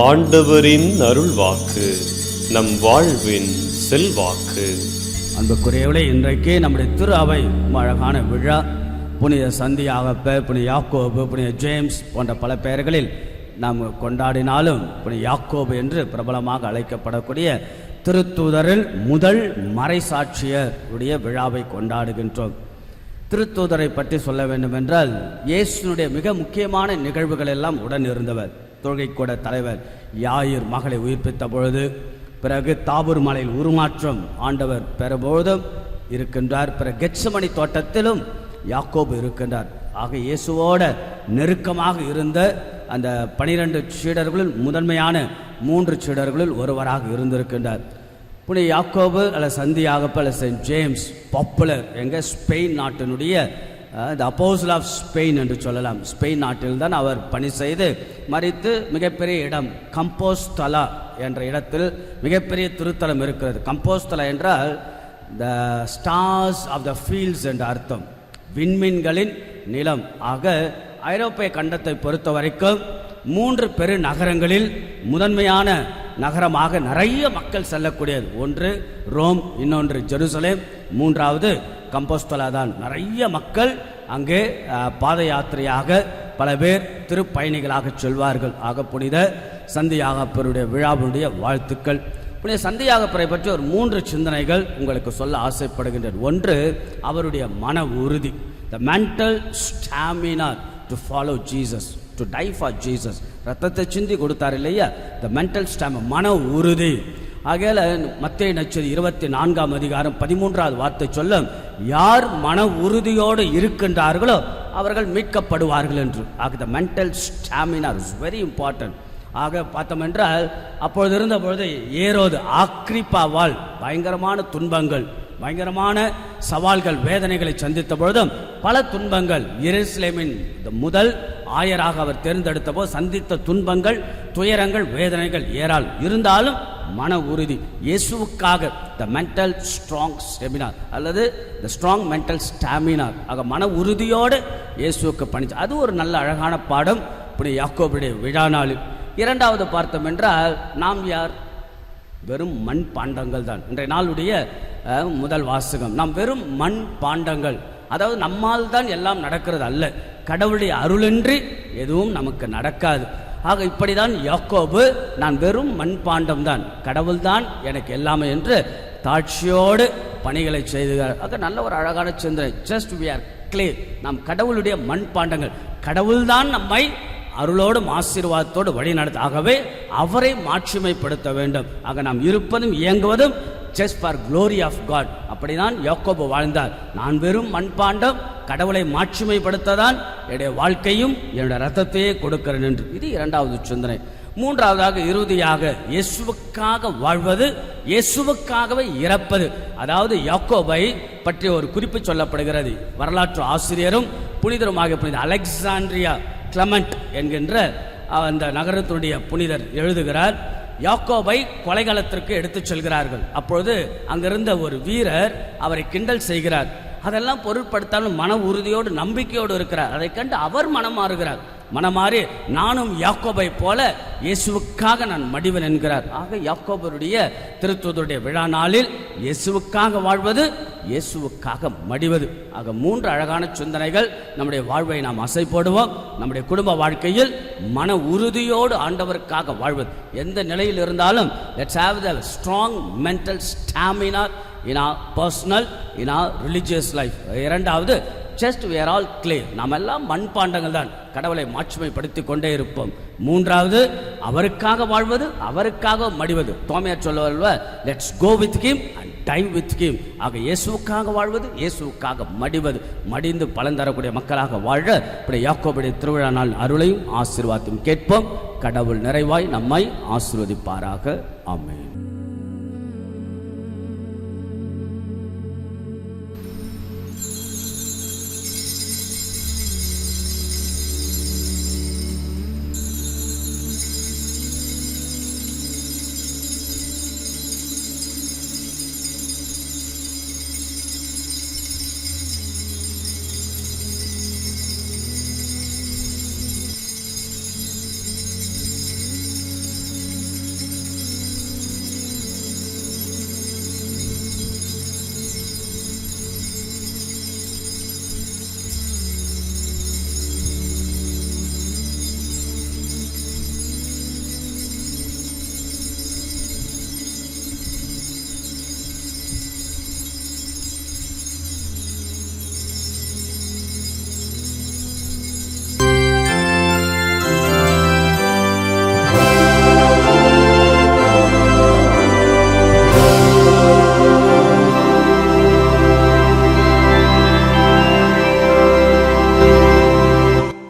ஆண்டவரின் அருள்வாக்கு நம் வாழ்வின் செல்வாக்கு. அன்புக்குரியவளே இன்றைக்கு நம்முடைய திரு அவை அழகான விழா. புனித சந்தியாகப்ப புனித யாக்கோபு புனித ஜேம்ஸ் போன்ற பல பெயர்களில் நாம் கொண்டாடினாலும் புனித யாக்கோபு என்று பிரபலமாக அழைக்கப்படக்கூடிய திருத்தூதரில் முதல் மறைசாட்சியருடைய விழாவை கொண்டாடுகின்றோம். திருத்தூதரை பற்றி சொல்ல வேண்டுமென்றால் இயேசுனுடைய மிக முக்கியமான நிகழ்வுகள் எல்லாம் உடன் இருந்தவர். தொழுகைக்கூட தலைவர் யாயிர் மகளை உயிர்ப்பித்த பொழுது பிறகு தாபூர் மலையில் உருமாற்றம் ஆண்டவர் பெறும்பொழுதும் இருக்கின்றார். பிறகு கெட்சமணி தோட்டத்திலும் யாக்கோபு இருக்கின்றார். ஆக இயேசுவோட நெருக்கமாக இருந்த அந்த பனிரெண்டு சீடர்களில் முதன்மையான மூன்று சீடர்களில் ஒருவராக இருந்திருக்கின்றார். புனே யாக்கோபு அல்ல சந்தியாகப்ப அல்ல செயின்ட் ஜேம்ஸ் பாப்புலர் எங்க ஸ்பெயின் நாட்டினுடைய த அப்போசல் ஆஃப் ஸ்பெயின் என்று சொல்லலாம். ஸ்பெயின் நாட்டில் தான் அவர் பணி செய்து மறித்து மிகப்பெரிய இடம் கம்போஸ்தலா என்ற இடத்தில் மிகப்பெரிய திருத்தலம் இருக்கிறது. கம்போஸ்தலா என்றால் the stars of the fields என்ற அர்த்தம். விண்மீன்களின் நிலம். ஆக ஐரோப்பிய கண்டத்தை பொறுத்த வரைக்கும் மூன்று பெரு நகரங்களில் முதன்மையான நகரமாக நிறைய மக்கள் செல்லக்கூடியது. ஒன்று ரோம் இன்னொன்று ஜெருசலேம் மூன்றாவது கம்போஸ்தலா தான் நிறைய மக்கள் அங்கே பாத யாத்திரையாக பல பேர் திருப்பயணிகளாக செல்வார்கள். ஆக புனித சந்தியாகப்பருடைய விழாவுடைய வாழ்த்துக்கள். புனித சந்தியாகப்பரை பற்றி ஒரு மூன்று சிந்தனைகள் உங்களுக்கு சொல்ல ஆசைப்படுகின்றன. ஒன்று அவருடைய மன உறுதி. The mental stamina to follow Jesus to die for Jesus ரத்தத்தை சிந்தி கொடுத்தார் இல்லையா? த மென்டல் ஸ்டாம் மன உறுதி. ஆகையால மத்திய நச்சரி இருபத்தி நான்காம் அதிகாரம் பதிமூன்றாவது வார்த்தை சொல்ல யார் மன உறுதியோடு இருக்கின்றார்களோ அவர்கள் மீட்கப்படுவார்கள் என்று. ஆக the mental stamina is very important ஆக பார்த்தோம் என்றால் அப்பொழுது இருந்த பொழுது ஏரோது ஆக்ரிப்பாவால் பயங்கரமான துன்பங்கள் பயங்கரமான சவால்கள் வேதனைகளை சந்தித்த பொழுதும் பல துன்பங்கள் எருசலேமின் முதல் ஆயராக அவர் தேர்ந்தெடுத்த போது சந்தித்த துன்பங்கள் துயரங்கள் வேதனைகள் ஏறால் இருந்தாலும் மன உறுதி. இயேசுவுக்காக த மென்டல் ஸ்ட்ராங் ஸ்டெமினார் அல்லது த ஸ்ட்ராங் மென்டல் ஸ்டாமினார் ஆக மன உறுதியோடு இயேசுவுக்கு பணிச்சு அது ஒரு நல்ல அழகான பாடம். இப்படி யாக்கோபுடைய விழா நாளில். இரண்டாவது பார்த்தோம் என்றால் நாம் யார்? வெறும் மண் பாண்டங்கள் தான். இன்றைய நாளுடைய அஹ், முதல் வாசகம். நாம் வெறும் மண் பாண்டங்கள். அதாவது நம்மால் தான் எல்லாம் நடக்கிறது அல்ல. கடவுளுடைய அருளின்றி எதுவும் நமக்கு நடக்காது. ஆக இப்படிதான் யாக்கோபு நான் வெறும் மண் பாண்டம் தான் கடவுள் தான் எனக்கு எல்லாமே என்று தாட்சியோடு பணிகளை செய்துகிறார். ஆக நல்ல ஒரு அழகான சிந்தனை. ஜஸ்ட் வி ஆர் கிளே நாம் கடவுளுடைய மண் பாண்டங்கள் கடவுள்தான் நம்மை அருளோடும் ஆசீர்வாதத்தோடு வழிநடத்த ஆகவே அவரை மாட்சிமைப்படுத்த வேண்டும். ஆக நாம் இருப்பதும் இயங்குவதும் just for glory of God அப்படிதான் யோகோபு வாழ்ந்தார். நான் வெறும் மண்பாண்டம் கடவுளை மாட்சிமைப்படுத்ததான் என்னுடைய வாழ்க்கையும் என்னுடைய ரத்தத்தையே கொடுக்கிறேன் என்று. இது இரண்டாவது சிந்தனை. மூன்றாவதாக இறுதியாக இயேசுவுக்காக வாழ்வது இயேசுவுக்காகவே இறப்பது. அதாவது யாக்கோபை பற்றி ஒரு குறிப்பு சொல்லப்படுகிறது. வரலாற்று ஆசிரியரும் புனிதருமாக புனித அலெக்சாண்ட்ரியா கிளமண்ட் என்கின்ற அந்த நகரத்துடைய புனிதர் எழுதுகிறார் யாக்கோபை கொலைகாலத்திற்கு எடுத்துச் செல்கிறார்கள். அப்பொழுது அங்கிருந்த ஒரு வீரர் அவரை கிண்டல் செய்கிறார். அதெல்லாம் பொருட்படுத்தாமல் மன உறுதியோடு நம்பிக்கையோடு இருக்கிறார். அதை கண்டு அவர் மனம் மாறுகிறார் மனமாறி நானும் யாக்கோபை போல இயேசுவுக்காக நான் மடிவன் என்கிறார். ஆக யாக்கோபருடைய திருத்துவதுடைய விழா நாளில் இயேசுவுக்காக வாழ்வது இயேசுவுக்காக மடிவது. ஆக மூன்று அழகான சிந்தனைகள் நம்முடைய வாழ்வை நாம் அசை போடுவோம் நம்முடைய குடும்ப வாழ்க்கையில் மன உறுதியோடு ஆண்டவருக்காக வாழ்வது. எந்த நிலையில் இருந்தாலும் let's have the strong mental stamina in our personal in our religious life இரண்டாவது ஜஸ்ட் வேர் ஆல் கிளே நாம் எல்லாம் மண்பாண்டங்கள் தான். கடவுளை மாட்சிமைப்படுத்தி கொண்டே இருப்போம். மூன்றாவது அவருக்காக வாழ்வது அவருக்காக மடிவது. தோமையார் சொல்லுவல்வ let's go with him and die with him ஆக இயேசுவுக்காக வாழ்வது இயேசுக்காக மடிவது. மடிந்து பலன் தரக்கூடிய மக்களாக வாழ இப்படி யாக்கோபுடைய திருவிழா நாள் அருளையும் ஆசீர்வாதத்தையும் கேட்போம். கடவுள் நிறைவாய் நம்மை ஆசீர்வதிப்பாராக. ஆமென்.